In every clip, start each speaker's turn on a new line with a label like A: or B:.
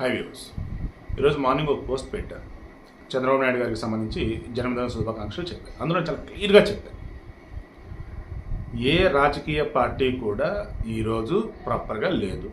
A: High views ఈరోజు morning ఒక post పెట్టారు చంద్రబాబు నాయుడు గారికి సంబంధించి జన్మదిన శుభాకాంక్షలు చెప్పారు అందులో చాలా క్లియర్గా చెప్పారు ఏ రాజకీయ పార్టీ కూడా ఈరోజు ప్రాపర్గా లేదు.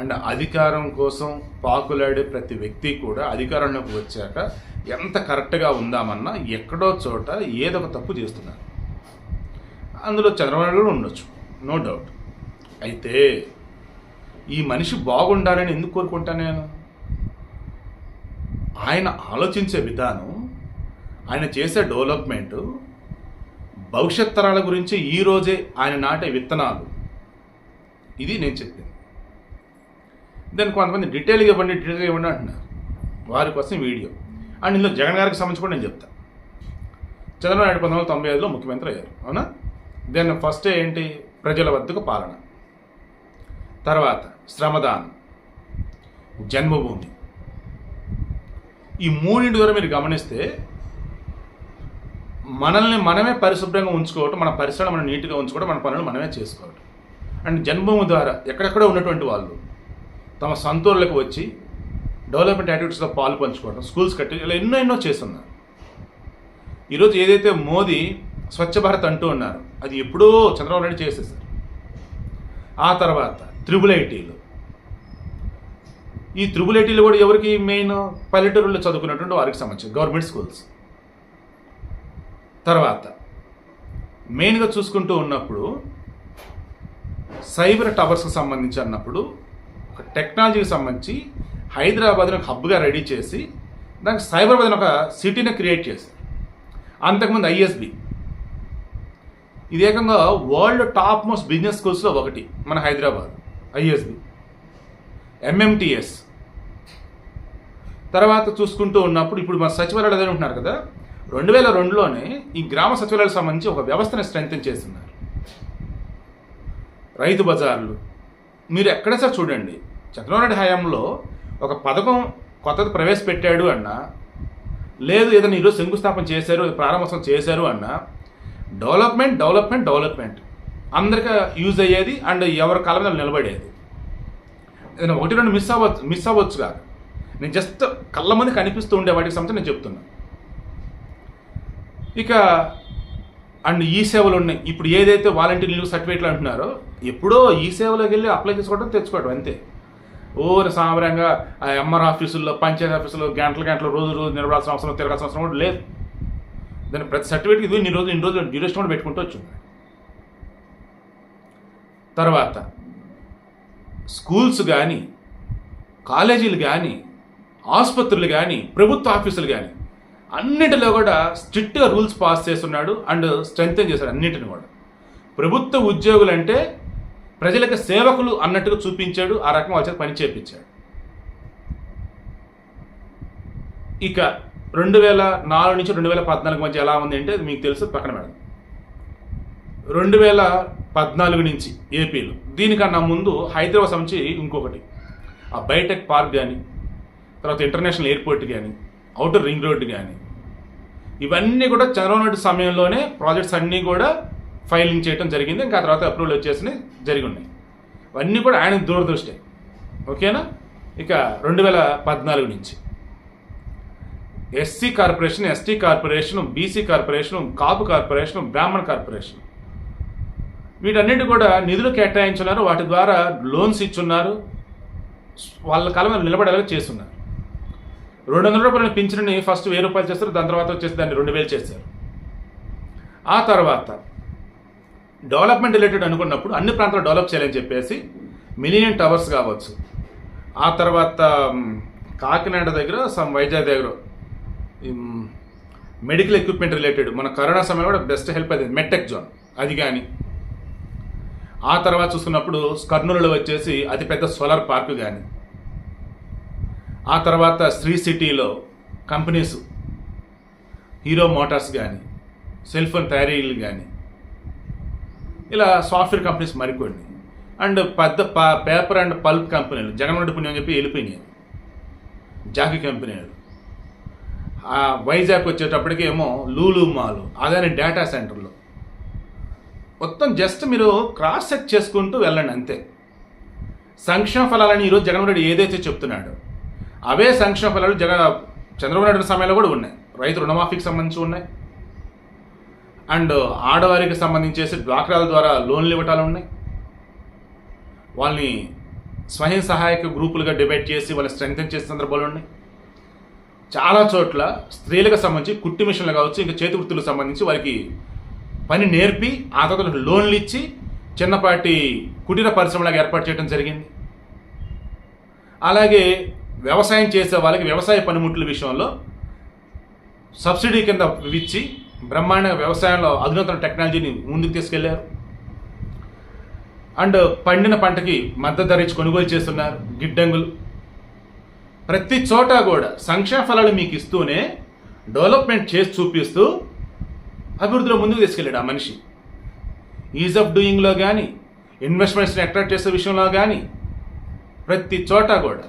A: అండ్ అధికారం కోసం పాకులాడే ప్రతి వ్యక్తి కూడా అధికారంలోకి వచ్చాక ఎంత కరెక్ట్గా ఉందామన్నా ఎక్కడో చోట ఏదో ఒక తప్పు చేస్తున్నారు. అందులో చంద్రబాబు నాయుడు కూడా ఉండొచ్చు. నో డౌట్ అయితే ఈ మనిషి బాగుండాలని ఎందుకు కోరుకుంటా నేను? ఆయన ఆలోచించే విధానం ఆయన చేసే డెవలప్మెంట్ భవిష్యత్ తరాల గురించి ఈరోజే ఆయన నాటే విత్తనాలు. ఇది నేను చెప్పింది. దాన్ని కొంతమంది డీటెయిల్గా ఇవ్వండి డీటెయిల్గా ఇవ్వండి అంటున్నారు. వారి కోసం వీడియో. అండ్ ఇందులో జగన్ గారికి సంబంధించి కూడా నేను చెప్తాను చంద్రబాబు నాయుడు పంతొమ్మిది వందల తొంభై ఐదులో ముఖ్యమంత్రి అయ్యారు. అవునా? దెన్ ఫస్ట్ ఏంటి? ప్రజల వద్దకు పాలన. తర్వాత శ్రమదానం జన్మభూమి. ఈ మూడింటి ద్వారా మీరు గమనిస్తే మనల్ని మనమే పరిశుభ్రంగా ఉంచుకోవటం మన పరిసరాలు మనం నీట్గా ఉంచుకోవడం మన పనులు మనమే చేసుకోవటం. అండ్ జన్మభూమి ద్వారా ఎక్కడెక్కడో ఉన్నటువంటి వాళ్ళు తమ సొంతూరులకు వచ్చి డెవలప్మెంట్ యాక్టివిటీస్లో పాలు పంచుకోవడం స్కూల్స్ కట్టి ఇలా ఎన్నో ఎన్నో చేస్తున్నారు. ఈరోజు ఏదైతే మోదీ స్వచ్ఛ భారత్ అంటూ ఉన్నారు అది ఎప్పుడో చంద్రబాబు నాయుడు చేసేసారు. ఆ తర్వాత త్రిబుల్ ఐటీలు ఈ త్రిబుల్ ఐటీలు కూడా ఎవరికి మెయిన్ పల్లెటూరులో చదువుకున్నటువంటి వారికి సంబంధించి గవర్నమెంట్ స్కూల్స్ తర్వాత మెయిన్గా చూసుకుంటూ ఉన్నప్పుడు సైబర్ టవర్స్కి సంబంధించి అన్నప్పుడు ఒక టెక్నాలజీకి సంబంధించి హైదరాబాద్ని ఒక హబ్గా రెడీ చేసి దానికి సైబరాబాద్ని ఒక సిటీని క్రియేట్ చేశారు. అంతకుముందు ఐఎస్బి ఇది ఏకంగా వరల్డ్ టాప్ మోస్ట్ బిజినెస్ స్కూల్స్లో ఒకటి మన హైదరాబాద్. ఐఎస్బి. ఎంఎంటిఎస్ తర్వాత చూసుకుంటూ ఉన్నప్పుడు ఇప్పుడు మా సచివాలయాలు అదే ఉంటున్నారు కదా? రెండు వేల రెండులోనే ఈ గ్రామ సచివాలయాలకు సంబంధించి ఒక వ్యవస్థను స్ట్రెంగ్తన్ చేస్తున్నారు. రైతు బజార్లు. మీరు ఎక్కడ సార్ చూడండి? చంద్రబాబు హయాంలో ఒక పథకం కొత్తది ప్రవేశపెట్టాడు అన్నా లేదు ఏదైనా ఈరోజు శంకుస్థాపన చేశారు ప్రారంభోత్సవం చేశారు అన్నా డెవలప్మెంట్ డెవలప్మెంట్ డెవలప్మెంట్. అందరికీ యూజ్ అయ్యేది అండ్ ఎవరి కాలం మీద నిలబడేది. నేను ఒకటి రెండు మిస్ అవ్వచ్చు మిస్ అవ్వచ్చు కాదు. నేను జస్ట్ కళ్ళ మంది కనిపిస్తూ ఉండే వాటికి సంబంధించి నేను చెప్తున్నా. ఇక అండ్ ఈ సేవలు ఉన్నాయి. ఇప్పుడు ఏదైతే వాలంటీర్ లీవ్ సర్టిఫికేట్లు అంటున్నారో ఎప్పుడో ఈ సేవలోకి వెళ్ళి అప్లై చేసుకోవడం తెచ్చుకోవడం అంతే. ఓన సామరంగా ఆ ఎంఆర్ ఆఫీసుల్లో పంచాయతీ ఆఫీసులో గంటల గంటలు రోజు రోజు నిలబడాల్సిన అవసరం తిరగాల్సిన అవసరం కూడా లేదు. దాని ప్రతి సర్టిఫికేట్ ఇది ఇన్ని రోజులు ఇన్ని రోజులు డ్యూరేషన్ కూడా పెట్టుకుంటూ వచ్చింది. తర్వాత స్కూల్స్ కానీ కాలేజీలు కానీ ఆసుపత్రులు కానీ ప్రభుత్వ ఆఫీసులు కానీ అన్నిటిలో కూడా స్ట్రిక్ట్గా రూల్స్ పాస్ చేస్తున్నాడు అండ్ స్ట్రెంగ్తన్ చేశాడు అన్నింటిని కూడా. ప్రభుత్వ ఉద్యోగులు అంటే ప్రజలకు సేవకులు అన్నట్టుగా చూపించాడు ఆ రకం వాళ్ళ పని చేపించాడు. ఇక రెండు వేల నాలుగు నుంచి రెండు వేల పద్నాలుగు మధ్య ఎలా ఉంది అంటే మీకు తెలుసు పక్కన పెడదాం. రెండు వేల పద్నాలుగు నుంచి ఏపీలో. దీనికన్నా ముందు హైదరాబాద్ నుంచి ఇంకొకటి. ఆ బయోటెక్ పార్క్ కానీ తర్వాత ఇంటర్నేషనల్ ఎయిర్పోర్ట్ కానీ అవుటర్ రింగ్ రోడ్ కానీ ఇవన్నీ కూడా చంద్రబాబు నాయుడు సమయంలోనే ప్రాజెక్ట్స్ అన్నీ కూడా ఫైలింగ్ చేయడం జరిగింది. ఇంకా తర్వాత అప్రూవల్ వచ్చేసినాయి జరిగి ఉన్నాయి అవన్నీ కూడా ఆయన దూరదృష్టి. ఓకేనా? ఇక రెండు వేల పద్నాలుగు నుంచి. SC corporation ST corporation BC corporation Kapu corporation Brahmana corporation. వీటన్నిటి కూడా నిధులు కేటాయించున్నారు. వాటి ద్వారా లోన్స్ ఇచ్చున్నారు. వాళ్ళ కాలం మీద నిలబడేలా చేస్తున్నారు. రెండు వందల రూపాయల పింఛన్ని ఫస్ట్ వెయ్యి రూపాయలు చేస్తారు. దాని తర్వాత వచ్చేసి దాన్ని రెండు వేలు చేశారు ఆ తర్వాత డెవలప్మెంట్ రిలేటెడ్ అనుకున్నప్పుడు అన్ని ప్రాంతాలు డెవలప్ చేయాలని చెప్పేసి మిలియన్ టవర్స్ కావచ్చు. ఆ తర్వాత కాకినాడ దగ్గర సమ్ వైజాగ్ దగ్గర మెడికల్ ఎక్విప్మెంట్ రిలేటెడ్ మన కరోనా సమయంలో కూడా బెస్ట్ హెల్ప్ అయింది మెట్టెక్ జోన్. అది కానీ ఆ తర్వాత చూసుకున్నప్పుడు కర్నూలులో వచ్చేసి అతిపెద్ద సోలార్ పార్క్ కానీ ఆ తర్వాత శ్రీ సిటీలో కంపెనీస్ హీరో మోటార్స్ కానీ సెల్ ఫోన్ తయారీలు కానీ ఇలా సాఫ్ట్వేర్ కంపెనీస్ మరికొన్ని. అండ్ పెద్ద పేపర్ అండ్ పల్ప్ కంపెనీలు జగన్మోహన్ పుణ్యం అని చెప్పి వెళ్ళిపోయినాయి. జాకీ కంపెనీలు. వైజాగ్ వచ్చేటప్పటికేమో లూలు మాలు అదని డేటా సెంటర్లు. మొత్తం జస్ట్ మీరు క్రాస్ చెక్ చేసుకుంటూ వెళ్ళండి అంతే. సంక్షేమ ఫలాలని ఈరోజు జగన్మోహన్ రెడ్డి ఏదైతే చెప్తున్నాడో అవే సంక్షేమ ఫలాలు జగన్ చంద్రబాబు నాయుడు సమయంలో కూడా ఉన్నాయి. రైతు రుణమాఫీకి సంబంధించి ఉన్నాయి. అండ్ ఆడవారికి సంబంధించేసి డ్వాక్రాల ద్వారా లోన్లు ఇవ్వటాలు ఉన్నాయి. వాళ్ళని స్వయం సహాయక గ్రూపులుగా డిబేట్ చేసి వాళ్ళని స్ట్రెంగ్తన్ చేసే సందర్భాలు ఉన్నాయి. చాలా చోట్ల స్త్రీలకు సంబంధించి కుట్టి మిషన్లు కావచ్చు ఇంకా చేతి వృత్తులకు సంబంధించి వారికి పని నేర్పి ఆ తర్వాత లోన్లు ఇచ్చి చిన్నపాటి కుటీర పరిశ్రమలాగా ఏర్పాటు చేయడం జరిగింది. అలాగే వ్యవసాయం చేసే వాళ్ళకి వ్యవసాయ పనిముట్ల విషయంలో సబ్సిడీ కింద ఇచ్చి బ్రహ్మాండ వ్యవసాయంలో అధునాతన టెక్నాలజీని ముందుకు తీసుకెళ్ళారు. అండ్ పండిన పంటకి మద్దతు ధర ఇచ్చి కొనుగోలు చేస్తున్నారు గిడ్డంగులు. ప్రతి చోట కూడా సంక్షేమ ఫలాలు మీకు ఇస్తూనే డెవలప్మెంట్ చేసి చూపిస్తూ అభివృద్ధిలో ముందుకు తీసుకెళ్ళాడు ఆ మనిషి. ఈజ్ ఆఫ్ డూయింగ్లో కానీ ఇన్వెస్ట్మెంట్స్ని అట్రాక్ట్ చేసే విషయంలో కానీ ప్రతి చోట కూడా.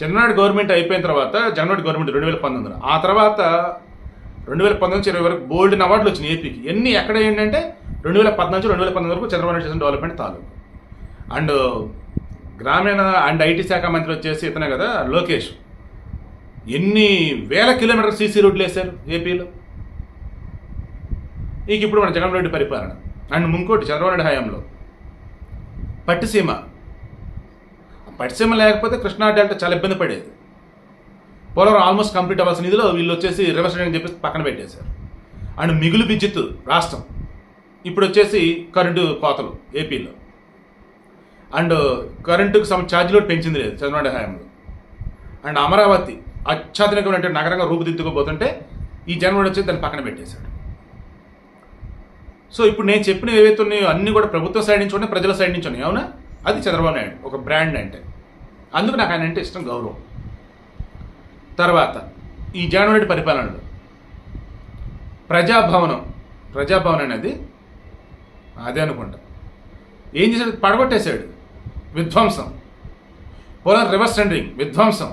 A: జగన్నాడు గవర్నమెంట్ అయిపోయిన తర్వాత జగన్నాడు గవర్నమెంట్ రెండు వేల పంతొమ్మిదిలో. ఆ తర్వాత రెండు వేల పంతొమ్మిది ఇరవై వరకు గోల్డెన్ అవార్డులు వచ్చినాయి ఏపీకి. ఎన్ని ఎక్కడ ఏంటంటే రెండు వేల పద్నాలుగు రెండు వేల పంతొమ్మిది వరకు చంద్రబాబు నాయుడు చేసిన డెవలప్మెంట్ తాలూకు. అండ్ గ్రామీణ అండ్ ఐటీ శాఖ మంత్రి వచ్చేసి ఇతనే కదా లోకేష్. ఎన్ని వేల కిలోమీటర్ సీసీ రోడ్లు వేశారు ఏపీలో? ఇక ఇప్పుడు మన జగన్ రెడ్డి పరిపాలన. అండ్ ముంకోటి చంద్రబాబు హయాంలో. పట్టిసీమ. పట్టిసీమ లేకపోతే కృష్ణా డెల్టా చాలా ఇబ్బంది పడేది. పోలవరం ఆల్మోస్ట్ కంప్లీట్ అవ్వాల్సిన నిధిలో వీళ్ళు వచ్చేసి రివర్స్ అని చెప్పి పక్కన పెట్టేశారు. అండ్ మిగులు విద్యుత్ రాష్ట్రం. ఇప్పుడు వచ్చేసి కరెంటు కోతలు ఏపీలో. అండ్ కరెంటుకు సమ ఛార్జ్ కూడా పెంచింది లేదు చంద్రబాబు హయాంలో. అండ్ అమరావతి అత్యాధునికమైనటువంటి నగరంగా రూపుదిద్దుకోబోతుంటే ఈ జనవరి వచ్చి దాన్ని పక్కన పెట్టేశాడు. సో ఇప్పుడు నేను చెప్పిన ఏవైతే ఉన్నాయో అన్నీ కూడా ప్రభుత్వ సైడ్ నుంచి ఉన్నాయి ప్రజల సైడ్ నుంచి ఉన్నాయి. అవునా? అది చంద్రబాబు నాయుడు ఒక బ్రాండ్ అంటే. అందుకు నాకు ఆయన అంటే ఇష్టం గౌరవం. తర్వాత ఈ జగన్మోహన్ రెడ్డి పరిపాలనలో ప్రజాభవనం ప్రజాభవన్ అనేది అదే అనుకుంటా. ఏం చేశాడు? పడగొట్టేశాడు. విధ్వంసం. పోలార్ రివర్స్ టెండరింగ్ విధ్వంసం.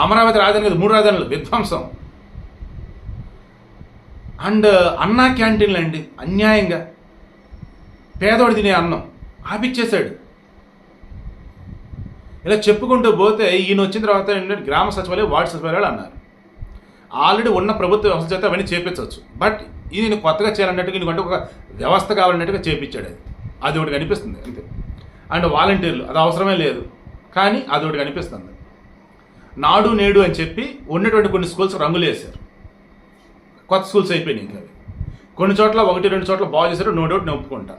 A: అమరావతి రాజధాని మూడు రాజధానులు విధ్వంసం. అండ్ అన్నా క్యాంటీన్లు అండి అన్యాయంగా. పేదోడు తినే అన్నం ఆపిచ్చేశాడు ఇలా చెప్పుకుంటూ పోతే ఈయన వచ్చిన తర్వాత ఏంటంటే గ్రామ సచివాలయం వార్డు సచివాలయాలు అన్నారు. ఆల్రెడీ ఉన్న ప్రభుత్వ వ్యవస్థ చేత అవన్నీ చేపించవచ్చు. బట్ ఇది నేను కొత్తగా చేయాలన్నట్టుగా ఎందుకంటే ఒక వ్యవస్థ కావాలన్నట్టుగా చేపించాడు అది. అది ఒకటి కనిపిస్తుంది అంతే. అండ్ వాలంటీర్లు అది అవసరమే లేదు. కానీ అది ఒకటి కనిపిస్తుంది. నాడు నేడు అని చెప్పి ఉన్నటువంటి కొన్ని స్కూల్స్ రంగులు వేశారు కొత్త స్కూల్స్ అయిపోయినాయి ఇంకా అవి. కొన్ని చోట్ల ఒకటి రెండు చోట్ల బాగు చేశారు నో డౌట్ నేను ఒప్పుకుంటా.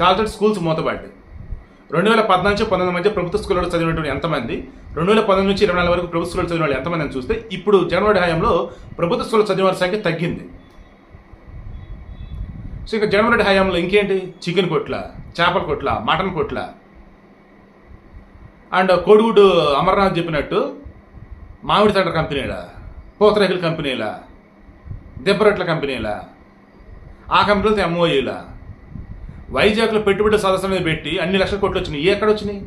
A: చాలా చోట్ల స్కూల్స్ మూతబడ్డాయి రెండు వేల పద్నాలుగు నుంచి పంతొమ్మిది మధ్య ప్రభుత్వ స్కూల్లో చదివినటువంటి ఎంతమంది రెండు వేల పంతొమ్మిది నుంచి ఇరవై నాలుగు వరకు ప్రభుత్వ స్కూల్లో చదివిన వాళ్ళు ఎంతమంది అని చూస్తే ఇప్పుడు జనవరి హయాంలో ప్రభుత్వ స్కూల్లో చదివిన వారి సంఖ్య తగ్గింది. సో ఇంకా జనవరి హయాంలో ఇంకేంటి? చికెన్ కొట్ల చేపల కొట్ల మటన్ కొట్ల. అండ్ కోడిగుడ్డు అమర్నాథ్ చెప్పినట్టు మామిడి తండ్రి కంపెనీలా పోతరేకుల కంపెనీలా. దెబ్బరొట్ల కంపెనీలా? ఆ కంపెనీలతో ఎంఓఈలా వైజాగ్లో పెట్టుబడి సదస్సు మీద పెట్టి అన్ని లక్షల కోట్లు వచ్చినాయి. ఏ ఎక్కడ వచ్చినాయి?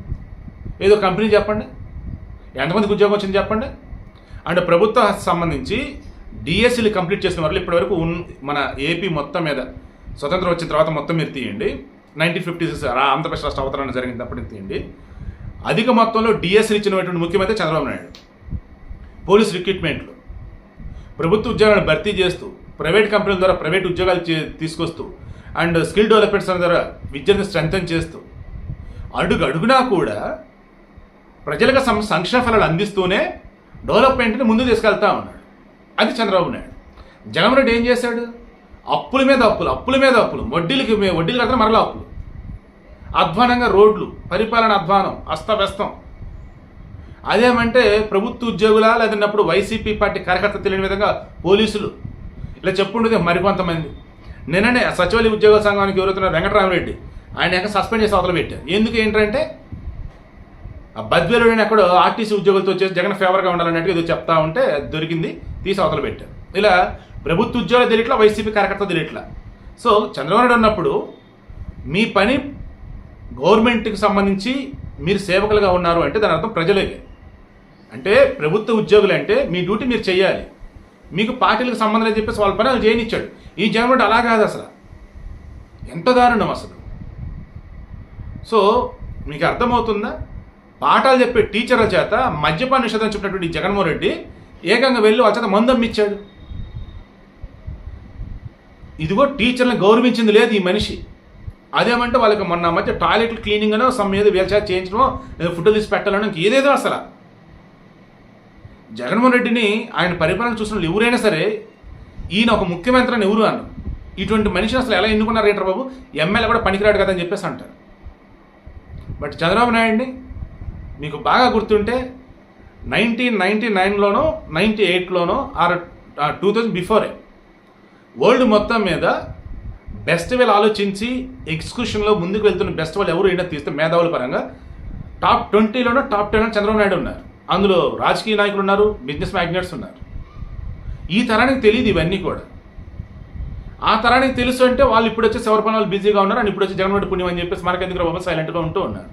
A: ఏదో కంపెనీ చెప్పండి. ఎంతమందికి ఉద్యోగం వచ్చింది చెప్పండి. అండ్ ప్రభుత్వ సంబంధించి డిఎస్సీలు కంప్లీట్ చేసిన వాళ్ళు ఇప్పటివరకు మన ఏపీ మొత్తం మీద స్వతంత్రం వచ్చిన తర్వాత మొత్తం మీరు తీయండి. నైన్టీన్ ఫిఫ్టీ సిక్స్ ఆంధ్రప్రదేశ్ రాష్ట్ర అవతరణ జరిగినప్పుడు తీయండి. అధిక మొత్తంలో డిఎస్సీలు ఇచ్చినటువంటి ముఖ్యమంత్రి చంద్రబాబు నాయుడు. పోలీస్ రిక్రూట్మెంట్లు. ప్రభుత్వ ఉద్యోగాలను భర్తీ చేస్తూ ప్రైవేట్ కంపెనీల ద్వారా ప్రైవేట్ ఉద్యోగాలు చే- తీసుకొస్తూ అండ్ స్కిల్ డెవలప్మెంట్స్ ద్వారా విద్యను స్ట్రెంగ్తన్ చేస్తూ అడుగు అడుగునా కూడా ప్రజలకు సం సంక్షేమ ఫలాలు అందిస్తూనే డెవలప్మెంట్ని ముందు తీసుకెళ్తా ఉన్నాడు. అది చంద్రబాబు నాయుడు. జగన్ రెడ్డి ఏం చేశాడు? అప్పుల మీద అప్పులు అప్పుల మీద అప్పులు. వడ్డీలకి మే- వడ్డీలు కడితే మరలా అప్పులు. అధ్వానంగా రోడ్లు పరిపాలన అధ్వానం అస్తవ్యస్తం. అదేమంటే ప్రభుత్వ ఉద్యోగులా లేదన్నప్పుడు వైసీపీ పార్టీ కార్యకర్త తెలియని విధంగా పోలీసులు. ఇలా చెప్పుండేది మరికొంతమంది. నిన్ననే సచివాలయ ఉద్యోగ సంఘానికి ఎవరుతున్నారు వెంకటరామరెడ్డి ఆయన ఎక్కడ సస్పెండ్ చేసి అవతల పెట్టారు. ఎందుకు ఏంటంటే ఆ బద్వేలు ఎక్కడో ఆర్టీసీ ఉద్యోగులతో వచ్చేసి జగన్ ఫేవర్గా ఉండాలన్నట్టు ఏదో చెప్తా ఉంటే దొరికింది తీసి అవతల పెట్టారు. ఇలా ప్రభుత్వ ఉద్యోగాలు తెలియట్లా వైసీపీ కార్యకర్త తెలియట్లా. సో చంద్రబాబు నాయుడు ఉన్నప్పుడు మీ పని గవర్నమెంట్కి సంబంధించి మీరు సేవకులుగా ఉన్నారు అంటే దాని అర్థం ప్రజలే అంటే ప్రభుత్వ ఉద్యోగులు అంటే మీ డ్యూటీ మీరు చేయాలి మీకు పార్టీలకు సంబంధం లేదని చెప్పేసి వాళ్ళ పని వాళ్ళు చేయనిచ్చాడు. ఈ జగన్ అలా కాదు అసలు. ఎంత దారుణం అసలు. సో మీకు అర్థమవుతుందా? పాఠాలు చెప్పే టీచర్ల చేత మద్యపాన నిషేధం చెప్పినటువంటి జగన్మోహన్ రెడ్డి ఏకంగా వెళ్ళి వాళ్ళ చేత మందు అమ్మిచ్చాడు ఇదిగో టీచర్లను గౌరవించింది లేదు ఈ మనిషి. అదేమంటే వాళ్ళకి మొన్న మధ్య టాయిలెట్ క్లీనింగ్ అనో సమ్ ఏదో వీళ్ళ చేత చేయించడమో ఏదో ఫుడ్ తీసి పెట్టాలనో ఏదేదో అసలు. జగన్మోహన్ రెడ్డిని ఆయన పరిపాలన చూసిన ఎవరైనా సరే ఈయన ఒక ముఖ్యమంత్రి అని ఎవరు అన్న ఇటువంటి మనిషిని అసలు ఎలా ఎన్నుకున్నారు రేటర్ బాబు? ఎమ్మెల్యే కూడా పనికిరాడు కదా అని చెప్పేసి అంటారు. బట్ చంద్రబాబు నాయుడిని మీకు బాగా గుర్తుంటే నైన్టీన్ నైన్టీ నైన్లోనో నైంటీ ఎయిట్లోనో ఆర్ టూ థౌజండ్ బిఫోరే వరల్డ్ మొత్తం మీద బెస్ట్ వేలు ఆలోచించి ఎగ్జిక్యూషన్లో ముందుకు వెళ్తున్న బెస్ట్ వాళ్ళు ఎవరు ఏంటో తీస్తే మేధావుల పరంగా టాప్ ట్వంటీలోనో టాప్ టెన్లో చంద్రబాబు నాయుడు ఉన్నారు. అందులో రాజకీయ నాయకులు ఉన్నారు బిజినెస్ మ్యాగ్నెట్స్ ఉన్నారు. ఈ తరానికి తెలియదు ఇవన్నీ కూడా. ఆ తరానికి తెలుసు అంటే వాళ్ళు ఇప్పుడు వచ్చి ఎవరి పనులు బిజీగా ఉన్నారు అని ఇప్పుడు వచ్చి జగన్మోహన్ పుణ్యం అని చెప్పేసి మనకెందుకు బాబు సైలెంట్గా ఉంటూ ఉన్నారు.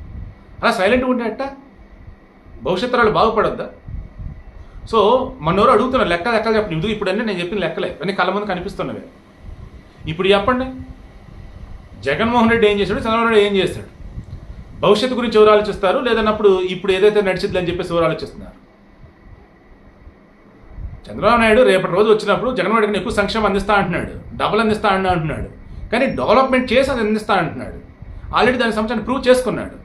A: అలా సైలెంట్గా ఉంటే అట్ట భవిష్యత్తు వాళ్ళు బాగుపడొద్దా? సో మనోరు అడుగుతున్నారు లెక్క లెక్కలు చెప్పండి. ఇది ఇప్పుడు నేను చెప్పిన లెక్కలే. అన్ని కళ్ళ ముందు కనిపిస్తున్నవే. ఇప్పుడు చెప్పండి. జగన్మోహన్ రెడ్డి ఏం చేశాడు? చంద్రబాబు నాయుడు ఏం చేశాడు? భవిష్యత్తు గురించి ఎవరు ఆలోచిస్తారు? లేదన్నప్పుడు ఇప్పుడు ఏదైతే నడిచిద్దని చెప్పేసి ఎవరు ఆలోచిస్తున్నారు? చంద్రబాబు నాయుడు రేపటి రోజు వచ్చినప్పుడు జగన్మోహన్ రెడ్డిని ఎక్కువ సంక్షేమం అందిస్తా అంటున్నాడు. డబుల్ అందిస్తా అన్నా అంటున్నాడు. కానీ డెవలప్మెంట్ చేసి అది అందిస్తా అంటున్నాడు. ఆల్రెడీ దాని సంవత్సరాన్ని ప్రూవ్ చేసుకున్నాడు.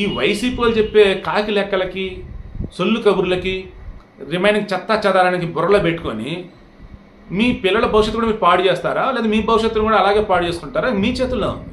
A: ఈ వైసీపీలు చెప్పే కాకి లెక్కలకి సొల్లు కబుర్లకి రిమైనింగ్ చెత్త చెదారానికి బుర్రలో పెట్టుకొని మీ పిల్లల భవిష్యత్తు కూడా మీరు పాడు చేస్తారా? లేదా మీ భవిష్యత్తును కూడా అలాగే పాడు చేసుకుంటారా? మీ చేతుల్లో ఉంది.